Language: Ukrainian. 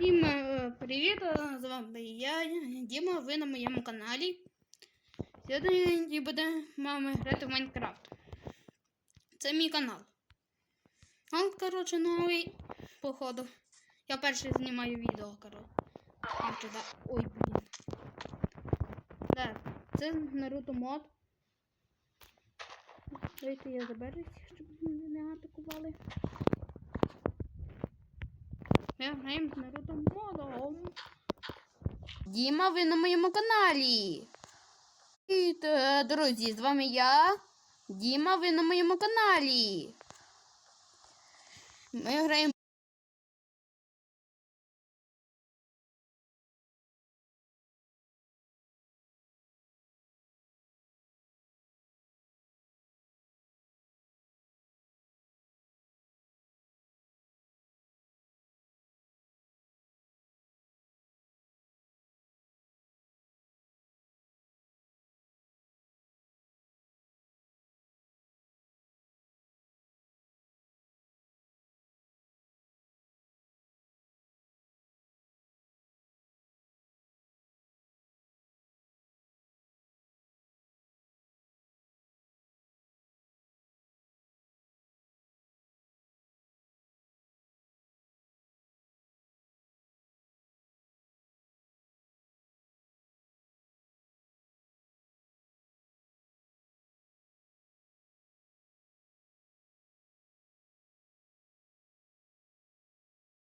Всім е, привіт! е, З вами я, Діма, ви на моєму каналі. Сьогодні будемо грати в Майнкрафт. Це мій канал. Он, коротше, новий, походу. Я перший знімаю відео, коротше. Ой, блін. Так, це Наруто мод. Дайте я заберусь, щоб мене не атакували. Ми граємо з Наруто модом. Діма, ви на моєму каналі. І, е, друзі, з вами я. Діма, ви на моєму каналі. Ми граємо